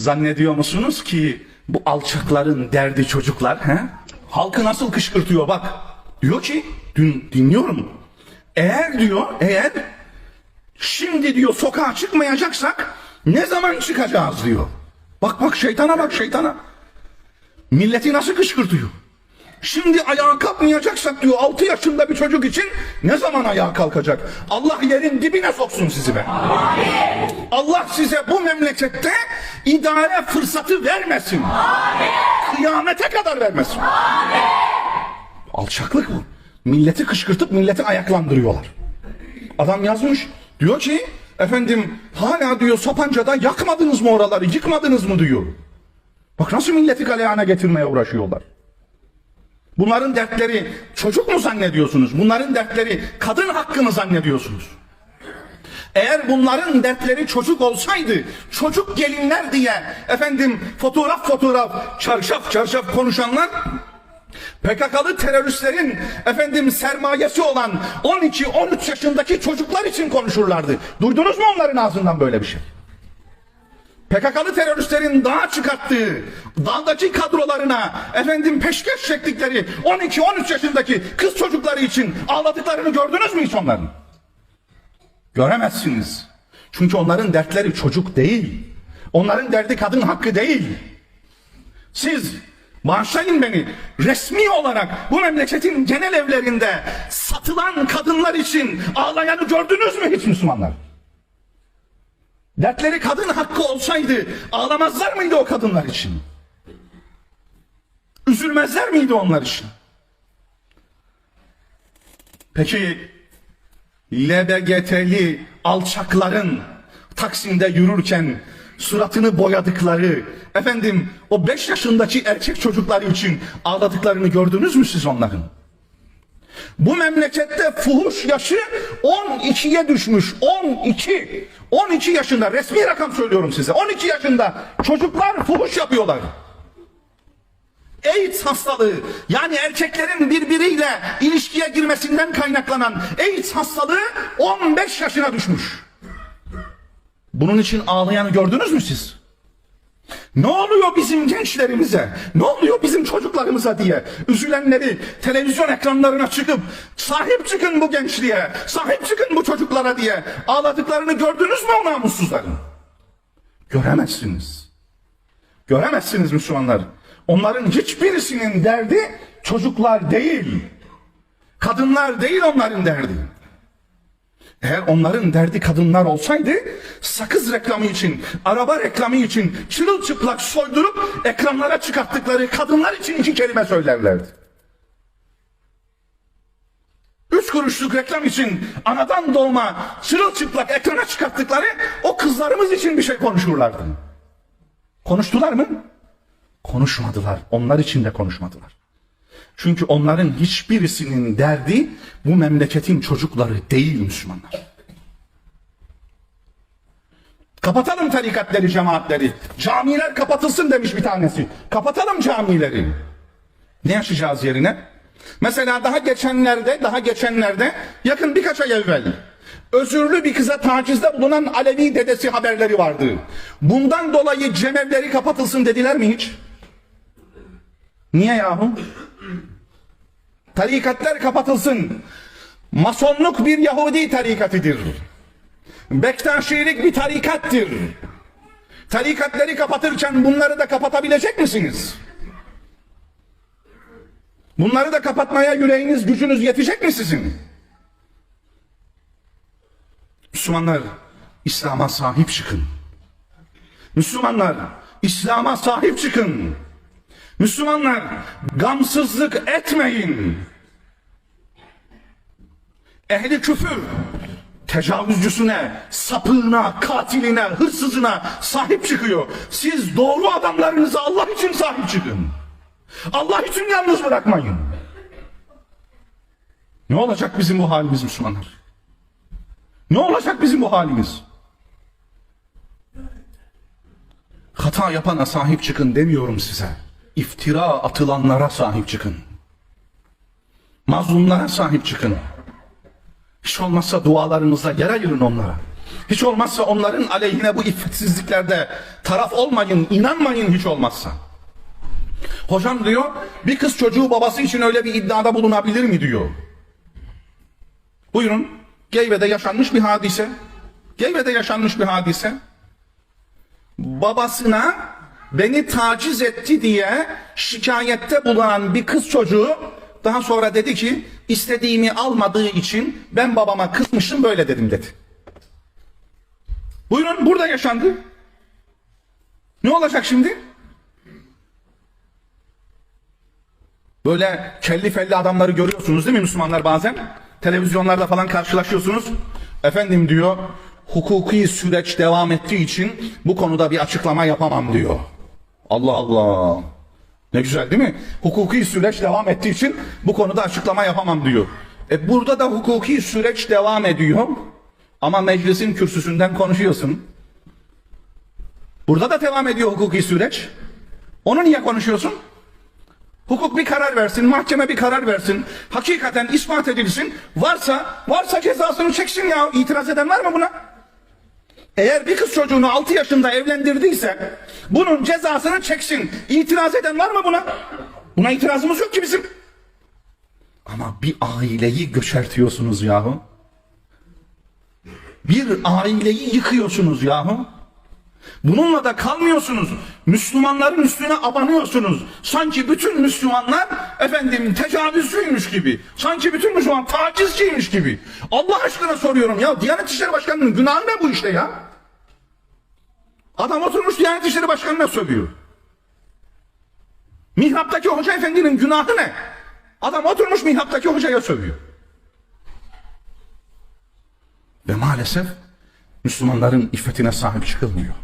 Zannediyor musunuz ki bu alçakların derdi çocuklar he? Halkı nasıl kışkırtıyor bak. Diyor ki dün dinliyorum. Eğer diyor eğer şimdi diyor sokağa çıkmayacaksak ne zaman çıkacağız diyor. Bak bak şeytana bak şeytana. Milleti nasıl kışkırtıyor. Şimdi ayağa kalkmayacaksak diyor 6 yaşında bir çocuk için ne zaman ayağa kalkacak? Allah yerin dibine soksun sizi be. Allah size bu memlekette idare fırsatı vermesin. Kıyamete kadar vermesin. Alçaklık bu. Milleti kışkırtıp milleti ayaklandırıyorlar. Adam yazmış diyor ki efendim hala diyor Sapanca'da yakmadınız mı oraları yıkmadınız mı diyor. Bak nasıl milleti galeyana getirmeye uğraşıyorlar. Bunların dertleri çocuk mu zannediyorsunuz? Bunların dertleri kadın hakkı mı zannediyorsunuz? Eğer bunların dertleri çocuk olsaydı, çocuk gelinler diye efendim fotoğraf fotoğraf, çarşaf çarşaf konuşanlar PKK'lı teröristlerin efendim sermayesi olan 12-13 yaşındaki çocuklar için konuşurlardı. Duydunuz mu onların ağzından böyle bir şey? PKK'lı teröristlerin dağa çıkarttığı dağdaki kadrolarına efendim peşkeş çektikleri 12-13 yaşındaki kız çocukları için ağladıklarını gördünüz mü hiç onların? Göremezsiniz. Çünkü onların dertleri çocuk değil. Onların derdi kadın hakkı değil. Siz bağışlayın beni resmi olarak bu memleketin genel evlerinde satılan kadınlar için ağlayanı gördünüz mü hiç Müslümanlar? Dertleri kadın hakkı olsaydı ağlamazlar mıydı o kadınlar için? Üzülmezler miydi onlar için? Peki LBGT'li alçakların Taksim'de yürürken suratını boyadıkları efendim o 5 yaşındaki erkek çocukları için ağladıklarını gördünüz mü siz onların? Bu memlekette fuhuş yaşı 12'ye düşmüş. 12. 12 yaşında resmi rakam söylüyorum size. 12 yaşında çocuklar fuhuş yapıyorlar. AIDS hastalığı yani erkeklerin birbiriyle ilişkiye girmesinden kaynaklanan AIDS hastalığı 15 yaşına düşmüş. Bunun için ağlayanı gördünüz mü siz? Ne oluyor bizim gençlerimize? Ne oluyor bizim çocuklarımıza diye üzülenleri televizyon ekranlarına çıkıp sahip çıkın bu gençliğe, sahip çıkın bu çocuklara diye ağladıklarını gördünüz mü o namussuzların? Göremezsiniz. Göremezsiniz Müslümanlar. Onların hiçbirisinin derdi çocuklar değil. Kadınlar değil onların derdi. Eğer onların derdi kadınlar olsaydı sakız reklamı için, araba reklamı için çırılçıplak soydurup ekranlara çıkarttıkları kadınlar için iki kelime söylerlerdi. Üç kuruşluk reklam için anadan doğma çırılçıplak ekrana çıkarttıkları o kızlarımız için bir şey konuşurlardı. Konuştular mı? Konuşmadılar. Onlar için de konuşmadılar. Çünkü onların hiçbirisinin derdi bu memleketin çocukları değil Müslümanlar. Kapatalım tarikatları, cemaatleri. Camiler kapatılsın demiş bir tanesi. Kapatalım camileri. Ne yaşayacağız yerine? Mesela daha geçenlerde, daha geçenlerde yakın birkaç ay evvel özürlü bir kıza tacizde bulunan Alevi dedesi haberleri vardı. Bundan dolayı cemevleri kapatılsın dediler mi hiç? Niye yahu? Tarikatlar kapatılsın. Masonluk bir Yahudi tarikatıdır. Bektaşilik bir tarikattır. Tarikatları kapatırken bunları da kapatabilecek misiniz? Bunları da kapatmaya yüreğiniz, gücünüz yetecek mi sizin? Müslümanlar, İslam'a sahip çıkın. Müslümanlar, İslam'a sahip çıkın. Müslümanlar gamsızlık etmeyin. Ehli küfür tecavüzcüsüne, sapığına, katiline, hırsızına sahip çıkıyor. Siz doğru adamlarınıza Allah için sahip çıkın. Allah için yalnız bırakmayın. Ne olacak bizim bu halimiz Müslümanlar? Ne olacak bizim bu halimiz? Hata yapana sahip çıkın demiyorum size. İftira atılanlara sahip çıkın. Mazlumlara sahip çıkın. Hiç olmazsa dualarınızla yer ayırın onlara. Hiç olmazsa onların aleyhine bu iffetsizliklerde taraf olmayın, inanmayın hiç olmazsa. Hocam diyor, bir kız çocuğu babası için öyle bir iddiada bulunabilir mi diyor. Buyurun, Geyve'de yaşanmış bir hadise. Geyve'de yaşanmış bir hadise. Babasına beni taciz etti diye şikayette bulunan bir kız çocuğu daha sonra dedi ki istediğimi almadığı için ben babama kızmışım böyle dedim dedi. Buyurun burada yaşandı. Ne olacak şimdi? Böyle kelli felli adamları görüyorsunuz değil mi Müslümanlar bazen? Televizyonlarda falan karşılaşıyorsunuz. Efendim diyor, hukuki süreç devam ettiği için bu konuda bir açıklama yapamam diyor. Allah Allah. Ne güzel değil mi? Hukuki süreç devam ettiği için bu konuda açıklama yapamam diyor. E burada da hukuki süreç devam ediyor. Ama meclisin kürsüsünden konuşuyorsun. Burada da devam ediyor hukuki süreç. Onu niye konuşuyorsun? Hukuk bir karar versin, mahkeme bir karar versin. Hakikaten ispat edilsin. Varsa, varsa cezasını çeksin ya. İtiraz eden var mı buna? Eğer bir kız çocuğunu 6 yaşında evlendirdiyse bunun cezasını çeksin. İtiraz eden var mı buna? Buna itirazımız yok ki bizim. Ama bir aileyi göçertiyorsunuz yahu. Bir aileyi yıkıyorsunuz yahu. Bununla da kalmıyorsunuz. Müslümanların üstüne abanıyorsunuz. Sanki bütün Müslümanlar efendim tecavüzcüymüş gibi. Sanki bütün Müslüman tacizciymiş gibi. Allah aşkına soruyorum ya Diyanet İşleri Başkanı'nın günahı ne bu işte ya? Adam oturmuş Diyanet İşleri Başkanı'na sövüyor. Mihraptaki hoca efendinin günahı ne? Adam oturmuş mihraptaki hocaya sövüyor. Ve maalesef Müslümanların iffetine sahip çıkılmıyor.